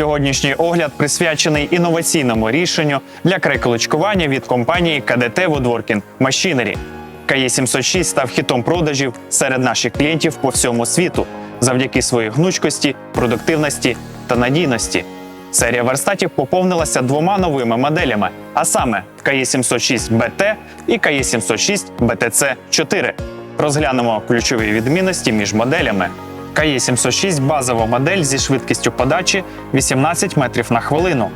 Сьогоднішній огляд присвячений інноваційному рішенню для крайколочкування від компанії КДТ Woodworking Machinery. КЕ706 став хітом продажів серед наших клієнтів по всьому світу завдяки своїй гнучкості, продуктивності та надійності. Серія верстатів поповнилася двома новими моделями, а саме КЕ706 BT і КЕ706 BTC 4. Розглянемо ключові відмінності між моделями. КЕ706 базова модель зі швидкістю подачі 18 метрів на хвилину.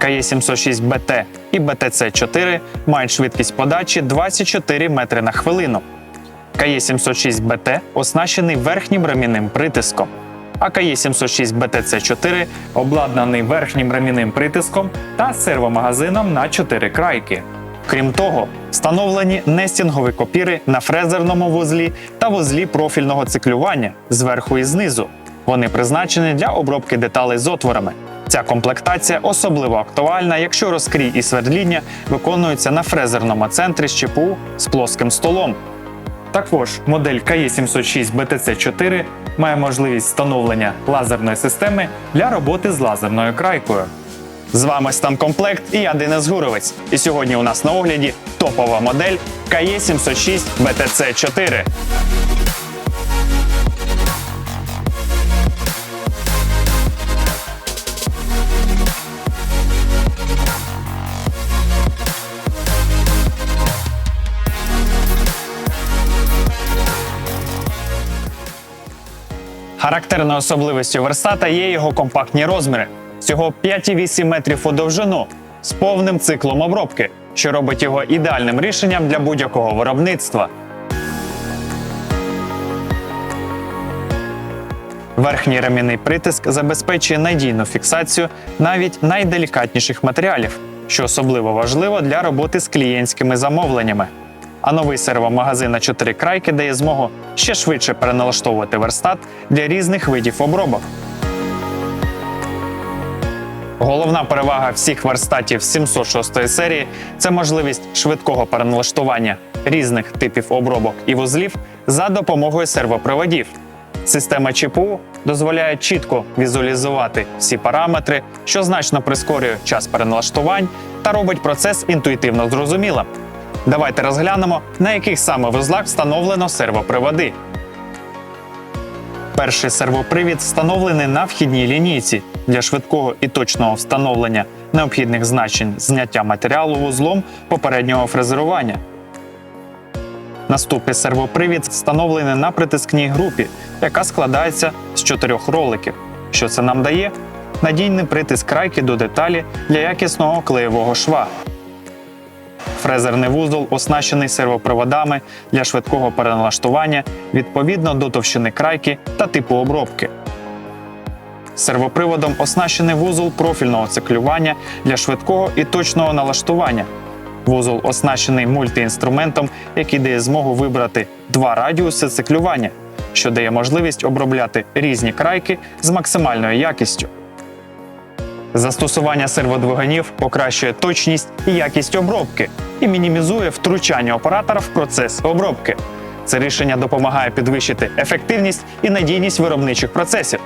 КЕ706 BT і BTC 4 мають швидкість подачі 24 метри на хвилину. КЕ706 BT оснащений верхнім ремінним притиском, а КЕ706 BTC 4 обладнаний верхнім ремінним притиском та сервомагазином на 4 крайки. Крім того, встановлені нестінгові копіри на фрезерному вузлі та вузлі профільного циклювання зверху і знизу. Вони призначені для обробки деталей з отворами. Ця комплектація особливо актуальна, якщо розкрій і свердління виконуються на фрезерному центрі з ЧПУ з плоским столом. Також модель KE706 BTC4 має можливість встановлення лазерної системи для роботи з лазерною крайкою. З вами Станкомплект і я Денис Гуровець. І сьогодні у нас на огляді топова модель KE706 BTC4. Характерною особливістю верстата є його компактні розміри всього 5,8 метрів у довжину з повним циклом обробки, що робить його ідеальним рішенням для будь-якого виробництва. Верхній ремінний притиск забезпечує надійну фіксацію навіть найделікатніших матеріалів, що особливо важливо для роботи з клієнтськими замовленнями. А новий сервомагазин на 4 крайки дає змогу ще швидше переналаштовувати верстат для різних видів обробок. Головна перевага всіх верстатів 706 серії це можливість швидкого переналаштування різних типів обробок і вузлів за допомогою сервоприводів. Система ЧПУ дозволяє чітко візуалізувати всі параметри, що значно прискорює час переналаштувань та робить процес інтуїтивно зрозумілим. Давайте розглянемо, на яких саме вузлах встановлено сервоприводи. Перший сервопривід встановлений на вхідній лінійці для швидкого і точного встановлення необхідних значень зняття матеріалу вузлом попереднього фрезерування. Наступний сервопривід встановлений на притискній групі, яка складається з чотирьох роликів. Що це нам дає? Надійний притиск крайки до деталі для якісного клеєвого шва. Фрезерний вузол оснащений сервоприводами для швидкого переналаштування відповідно до товщини крайки та типу обробки. Сервоприводом оснащений вузол профільного циклювання для швидкого і точного налаштування. Вузол оснащений мультиінструментом, який дає змогу вибрати два радіуси циклювання, що дає можливість обробляти різні крайки з максимальною якістю. Застосування серводвигунів покращує точність і якість обробки і мінімізує втручання оператора в процес обробки. Це рішення допомагає підвищити ефективність і надійність виробничих процесів.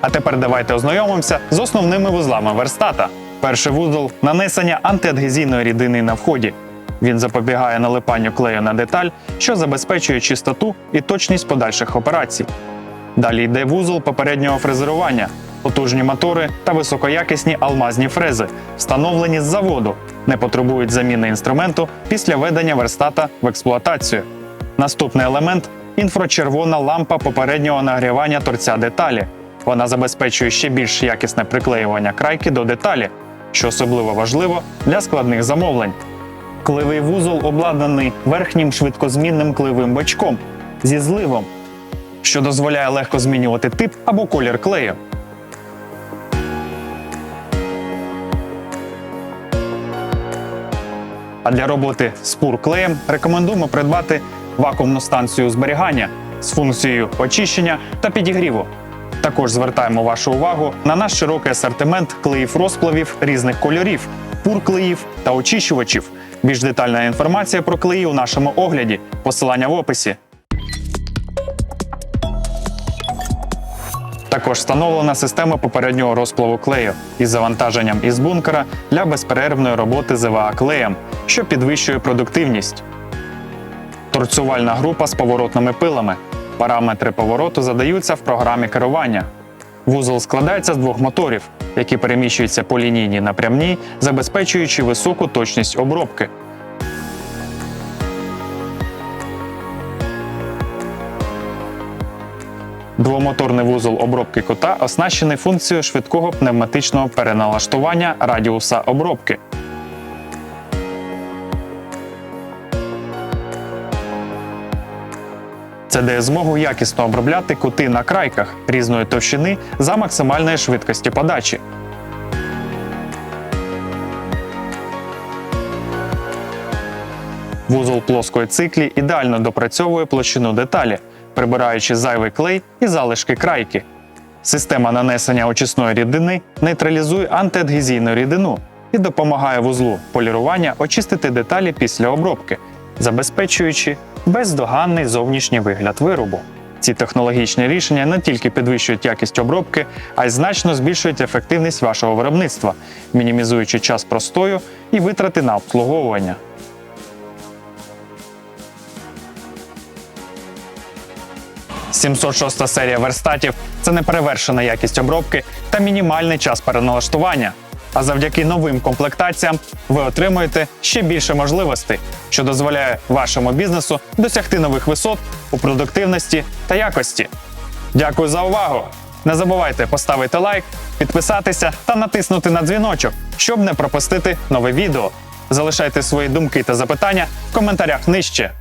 А тепер давайте ознайомимося з основними вузлами верстата. Перший вузол нанесення антиадгезійної рідини на вході. Він запобігає налипанню клею на деталь, що забезпечує чистоту і точність подальших операцій. Далі йде вузол попереднього фрезерування, потужні мотори та високоякісні алмазні фрези, встановлені з заводу, не потребують заміни інструменту після введення верстата в експлуатацію. Наступний елемент інфрачервона лампа попереднього нагрівання торця деталі. Вона забезпечує ще більш якісне приклеювання крайки до деталі, що особливо важливо для складних замовлень. Клевий вузол обладнаний верхнім швидкозмінним клевим бачком зі зливом, що дозволяє легко змінювати тип або колір клею. А для роботи з пур-клеєм рекомендуємо придбати вакуумну станцію зберігання з функцією очищення та підігріву. Також звертаємо вашу увагу на наш широкий асортимент клеїв розплавів різних кольорів, пур-клеїв та очищувачів. Більш детальна інформація про клеї у нашому огляді. Посилання в описі. Також встановлена система попереднього розплаву клею із завантаженням із бункера для безперервної роботи з ЕВА клеєм, що підвищує продуктивність. Торцювальна група з поворотними пилами. Параметри повороту задаються в програмі керування. Вузол складається з двох моторів, які переміщуються по лінійній напрямній, забезпечуючи високу точність обробки. Двомоторний вузол обробки кота оснащений функцією швидкого пневматичного переналаштування радіуса обробки. Це дає змогу якісно обробляти кути на крайках різної товщини за максимальної швидкості подачі. Вузол плоскої циклі ідеально допрацьовує площину деталі, прибираючи зайвий клей і залишки крайки. Система нанесення очисної рідини нейтралізує антиадгезійну рідину і допомагає вузлу полірування очистити деталі після обробки, забезпечуючи бездоганний зовнішній вигляд виробу. Ці технологічні рішення не тільки підвищують якість обробки, а й значно збільшують ефективність вашого виробництва, мінімізуючи час простою і витрати на обслуговування. «706 серія верстатів це неперевершена якість обробки та мінімальний час переналаштування. А завдяки новим комплектаціям ви отримуєте ще більше можливостей, що дозволяє вашому бізнесу досягти нових висот у продуктивності та якості. Дякую за увагу! Не забувайте поставити лайк, підписатися та натиснути на дзвіночок, щоб не пропустити нове відео. Залишайте свої думки та запитання в коментарях нижче.